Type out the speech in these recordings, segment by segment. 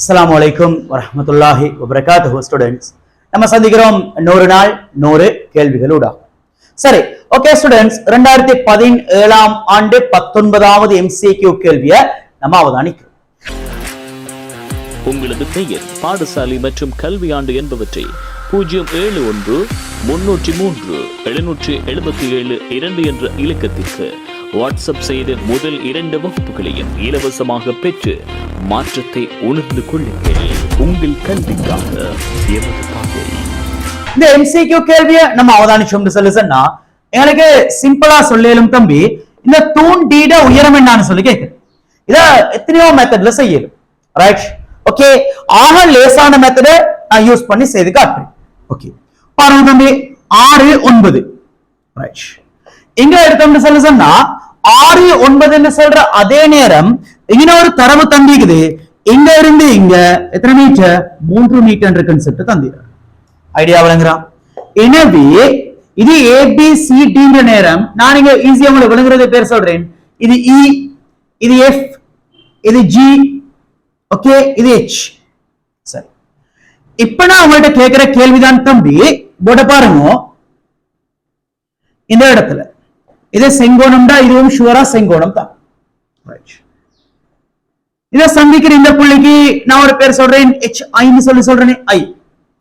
அஸ்லாம் வலைக்கும் வரமத்துல்லாஹி வபரகாத்து ஸ்டூடெண்ட்ஸ் நம்ம சந்திக்கிறோம் நூறு நாள் நூறு கேள்விகளோட. சரி ஓகே ஸ்டூடெண்ட்ஸ் ரெண்டாயிரத்தி பதினேழாம் ஆண்டு பத்தொன்பதாவது எம்சிக்யூ கேள்வியை நம்ம அவதானிக்கிறோம். உங்களது பெயர் பாடசாலை மற்றும் கல்வியாண்டு என்பவற்றை பூஜ்ஜியம் ஏழு ஒன்று முன்னூற்றி மூன்று எழுநூற்றி எழுபத்தி ஏழு இரண்டு என்ற இலக்கத்திற்கு வாட்ஸ்அப் செய்து முதல் இரண்டு வகுப்புகளையும் இலவசமாக பெற்று மாற்றத்தை உணர்ந்து கொள்ளுங்கள். உங்கள் கல்விக்காக எமது பாதை இந்த எம்சிக்யூ கேள்வியை நம்ம அவதானிச்சோம்னு சொல்லி சொன்னா எங்களுக்கு சிம்பிளா சொல்லலும் தம்பி இந்த தூண் டீட உயரம் என்னன்னு சொல்லி கேட்கிறேன் இத எத்தனையோ மெத்தட்ல செய்யலும். ரைட் ஓகே ஆக லேசான மெத்தட நான் யூஸ் பண்ணி செய்து காட்டுறேன். ஓகே பாருங்க தம்பி ஆறு ஒன்பது. ரைட் எங்க எடுத்தோம்னு சொல்லி சொன்னா ஆறு ஒன்பதுன்னு சொல்ற அதே நேரம் இன்னொரு ஒரு தரவு தந்திக்குது இங்க இருந்து இங்க எத்தனை மீட்டர்? மூன்று மீட்டர் இருக்குன்னு தந்திடுறாங்க ஐடியா விளங்குறான். எனவே இது ஏபிசிடின்ற நேரம். நான் இங்க ஈஸியா உங்களுக்கு விளங்குறது பேர் சொல்றேன். இது இ இது எஃப் இது ஜி ஓகே இது ஹெச் சரி. இப்ப நான் உங்கள்ட்ட கேட்கிற கேள்விதான் தம்பி. போட பாருங்க. இந்த இடத்துல. இது செங்கோணம்டா இதுவும் ஷுவரா செங்கோணம் தான். இத சந்திக்கிற இந்த புள்ளிக்கு நான் ஒரு பேர் சொல்றேன் ஹெச் ஐன்னு சொல்லி சொல்றேனே ஐ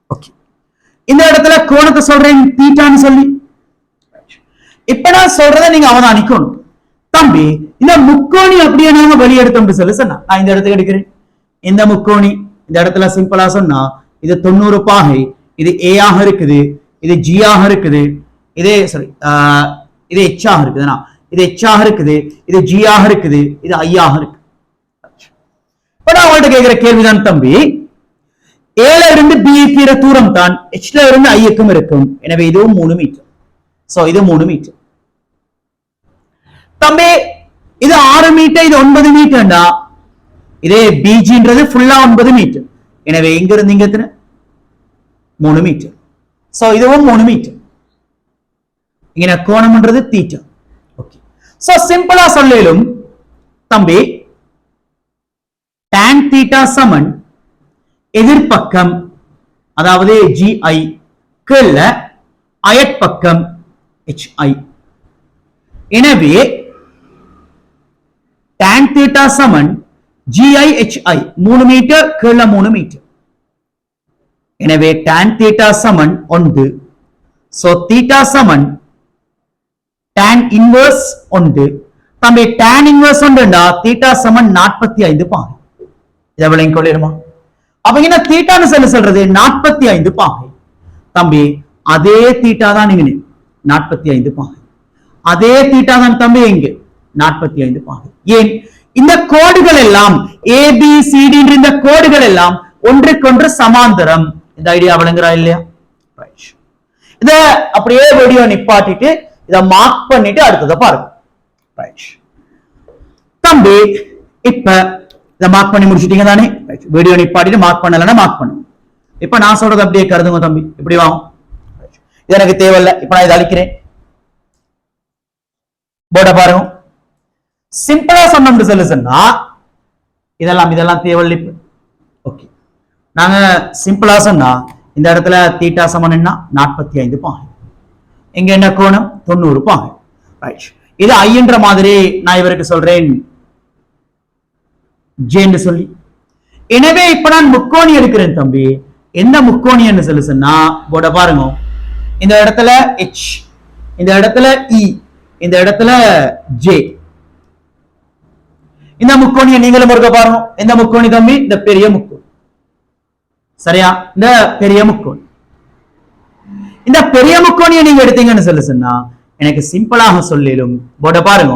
ஓகே இந்த இடத்துல கோணத்தை சொல்றேன் தீட்டான்னு சொல்லி இப்ப நான் சொல்றதை நீங்க அவதானிக்கணும் தம்பி இந்த முக்கோணி அப்படியே நாம வெளியெடுத்தோம்னு சொல்லி சொன்னா நான் இந்த இடத்துக்கு எடுக்கிறேன் இந்த முக்கோணி இந்த இடத்துல சிம்பிளா சொன்னா இது தொண்ணூறு பாகை இது ஏ ஆக இருக்குது இது ஜி ஆக இருக்குது இதே சாரி இது எச் இருக்குதுன்னா இது எச்சாக இருக்குது. இது ஜியாக இருக்குது. இது ஐயாக இருக்கு இப்ப நான் உங்கள்ட்ட கேட்கிற கேள்விதான் தம்பி. ஏல இருந்து பி இருக்கிற தூரம் தான். ஹெச்ல இருந்து ஐயக்கும் இருக்கும். எனவே இதுவும் மூணு மீட்டர். சோ இது மூணு மீட்டர். தம்பி இது ஆறு மீட்டர் இது ஒன்பது மீட்டர்டா இதே பிஜின்றது ஃபுல்லா ஒன்பது மீட்டர். எனவே எங்க இருந்து இங்க எத்தனை? மூணு மீட்டர். சோ இதுவும் மூணு மீட்டர். இங்க கோணம்ன்றது தீட்டா ஓகே சோ சிம்பிளா சொல்லலும் தம்பி tan தீட்டா சமன் எதிர்பக்கம் அதாவது ஜிஐ கீழ அயற்பக்கம் HI எனவே tan தீட்டா சமன் ஜிஐ HI மூணு மீட்டர் கீழ மூணு மீட்டர் எனவே tan தீட்டா சமன் ஒன்று. சோ தீட்டா சமன் tan இன்வர்ஸ் ஒன்று. தம்பி tan இன்வர்ஸ் ஒன்றுண்டா தீட்டா சமன் நாற்பத்தி ஐந்து பாகை. இதை விளையும் கொள்ளிடுமா அப்ப என்ன தீட்டான்னு சொல்லி சொல்றது? நாற்பத்தி ஐந்து பாகை. தம்பி அதே தீட்டா தான் நீங்க நாற்பத்தி ஐந்து பாகை. அதே தீட்டா தான் தம்பி எங்க நாற்பத்தி ஐந்து பாகை. ஏன்? இந்த கோடுகள் எல்லாம் ஏ இந்த கோடுகள் எல்லாம் ஒன்றுக்கொன்று சமாந்தரம். இந்த ஐடியா விளங்குறா இல்லையா? Right. இத அப்படியே வீடியோ நிப்பாட்டிட்டு இத மார்க் பண்ணிட்டு அடுத்ததை பாருங்க. தம்பி இப்ப இதை மார்க் பண்ணி முடிச்சிட்டீங்க தானே? வீடியோ நிப்பாட்டிட்டு மார்க் பண்ணலன்னா மார்க் பண்ணுங்க. இப்ப நான் சொல்றது அப்படியே கருதுங்க தம்பி. இப்படி வாங்க. இது எனக்கு தேவையில்லை. இப்ப நான் இதை அழிக்கிறேன். போர்டை பாருங்க. சிம்பிளா சொன்னோம்னு சொல்லி சொன்னா இதெல்லாம் இதெல்லாம் தேவையில்லை ஓகே நாங்க சிம்பிளா சொன்னா இந்த இடத்துல தீட்டா சமன் என்ன? நாற்பத்தி ஐந்து பாயிண்ட் இங்க என்ன கோணம்? தொண்ணூறு பாகை ரைட் இது ஐன்ற மாதிரி நான் இவருக்கு சொல்றேன். ஜேன்னு சொல்லி. எனவே இப்ப நான் முக்கோணி எடுக்கிறேன் தம்பி. எந்த முக்கோணியன்னு சொல்லி சொன்னா போட பாருங்க. இந்த இடத்துல ஹெச் இந்த இடத்துல இ இந்த இடத்துல ஜே இந்த முக்கோணியை நீங்களும் இருக்க பாருங்க. இந்த முக்கோணி தம்பி? இந்த பெரிய முக்கோணி. சரியா? இந்த பெரிய முக்கோணி. இந்த பெரிய முக்கோணியை நீங்க எடுத்தீங்கன்னு சொல்லி சொன்னா எனக்கு சிம்பிளாக சொல்லிடும் போட பாருங்க.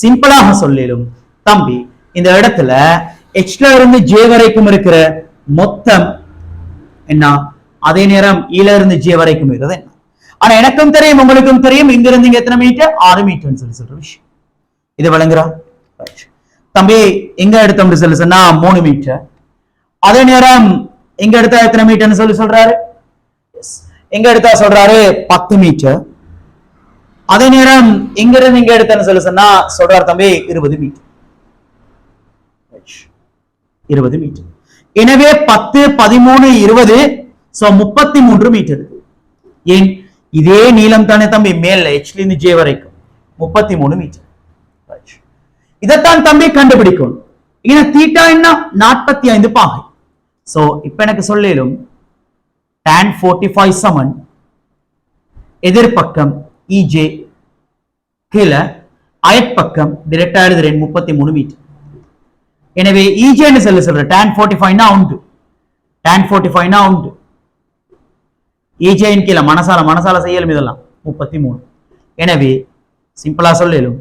சிம்பிளாக சொல்லிடும் தம்பி இந்த இடத்துல எக்ஸ்ல இருந்து ஜே வரைக்கும் இருக்கிற மொத்தம் என்ன? அதே நேரம் e ஈல இருந்து ஜே வரைக்கும் இருக்கிறது என்ன? ஆனா எனக்கும் தெரியும் உங்களுக்கும் தெரியும். இங்க இருந்து இங்க எத்தனை மீட்டர் ஆறு மீட்டர்னு சொல்லி சொல்ற விஷயம். இது விளங்குறா? தம்பி எங்க எடுத்தோம்னு சொல்லி சொன்னா மூணு மீட்டர் அதே நேரம் எங்க எடுத்தா எத்தனை மீட்டர்னு சொல்லி சொல்றாரு? எங்க எடுத்தா சொல்றாரு? பத்து மீட்டர் அதே நேரம் எங்க இருந்து இங்க எடுத்தேன்னு சொல்லி சொன்னா சொல்றார் தம்பி இருபது மீட்டர் இருபது மீட்டர் எனவே பத்து பதிமூணு இருபது சோ முப்பத்தி மூன்று மீட்டர் ஏன்? இதே நீளம் தானே தம்பி மேல ஹெச்ல இருந்து ஜே வரைக்கும். முப்பத்தி மூணு மீட்டர் இதைத்தான் தம்பி கண்டுபிடிக்கணும் இங்க தீட்டா என்ன? நாற்பத்தி ஐந்து பாகை. சோ இப்ப எனக்கு சொல்லிலும் டேன் ஃபோர்ட்டி ஃபைவ் சமன் எதிர்பக்கம் இஜே கீழே அயற்பக்கம் டிரெக்டா எழுதுறேன் முப்பத்தி மூணு மீட்டர் எனவே இஜேன்னு சொல்ல சொல்ற டேன் ஃபோர்ட்டி ஃபைவ்னா உண்டு. டேன் ஃபோர்ட்டி ஃபைவ்னா உண்டு. இஜேயின் கீழே மனசால மனசால செய்யலும் இதெல்லாம். முப்பத்தி மூணு. எனவே சிம்பிளா சொல்லலும்.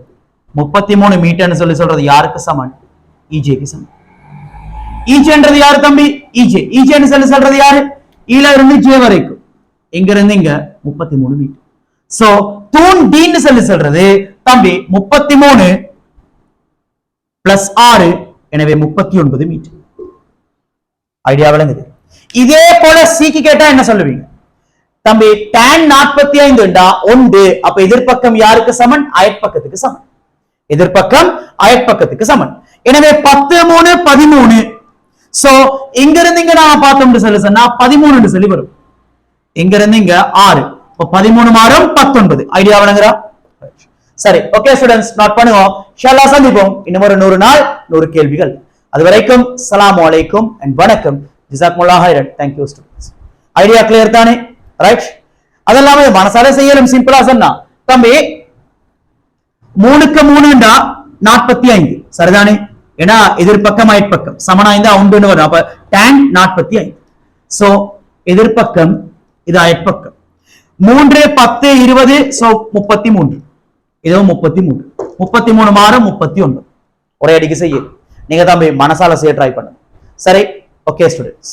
முப்பத்தி மூணு மீட்டர்னு சொல்லி சொல்றது யாருக்கு சமன்? இஜேக்கு சமன். ஈஜேன்றது யாரு தம்பி? ஈஜே ஈஜேன்னு சொல்லி சொல்றது யாரு? ஈல இருந்து ஜே வரைக்கும். இங்க இருந்து இங்க முப்பத்தி மூணு மீட்டர் சோ தூண் டின்னு சொல்லி சொல்றது தம்பி முப்பத்தி மூணு பிளஸ் ஆறு எனவே முப்பத்தி ஒன்பது மீட்டர் ஐடியா விளங்குது. இதே போல சீக்கி கேட்டா என்ன சொல்லுவீங்க? தம்பி டேன் நாற்பத்தி ஐந்துண்டா ஒன்று அப்ப எதிர்ப்பக்கம் யாருக்கு சமன்? அயற்பக்கத்துக்கு சமன். எதிர்ப்பக்கம் அயற்பக்கத்துக்கு சமன். எனவே பத்து மூணு பதிமூணு. சோ இங்க இருந்து இங்க நாம பார்த்தோம்னு சொல்லி சொன்னா பதிமூணு சொல்லி வரும். இங்க இருந்து இங்க ஆறு. பதிமூணு மாதம் பத்தொன்பது. ஐடியா வழங்குறா? சரி ஓகே ஸ்டூடெண்ட்ஸ் நோட் பண்ணுவோம். ஷல்லா சந்திப்போம். இன்னும் ஒரு நூறு நாள் நூறு கேள்விகள். அது வரைக்கும் சலாம் அலைக்கும் அண்ட் வணக்கம். ஜிசாக்முல்லா ஹைரன் thank you students idea clear தானே? ரைட் அதெல்லாமே மனசால செய்யலும் சிம்பிளா சொன்னா. தம்பி மூணுக்கு மூணுண்டா நாற்பத்தி ஐந்து. சரிதானே? ஏன்னா எதிர்பக்கம் அயற்பக்கம். சமனா இருந்தா உண்டுன்னு வரும். அப்ப tan நாற்பத்தி ஐந்து. சோ எதிர்பக்கம் இது அயற்பக்கம். மூன்று பத்து இருபது சோ முப்பத்தி மூன்று இதுவும் முப்பத்தி மூன்று முப்பத்தி மூணு மாறும் முப்பத்தி ஒன்று ஒரே அடிக்கு செய்ய. நீங்க தம்பி மனசால செய்ய ட்ரை பண்ணுங்க. சரி ஓகே ஸ்டூடெண்ட்ஸ்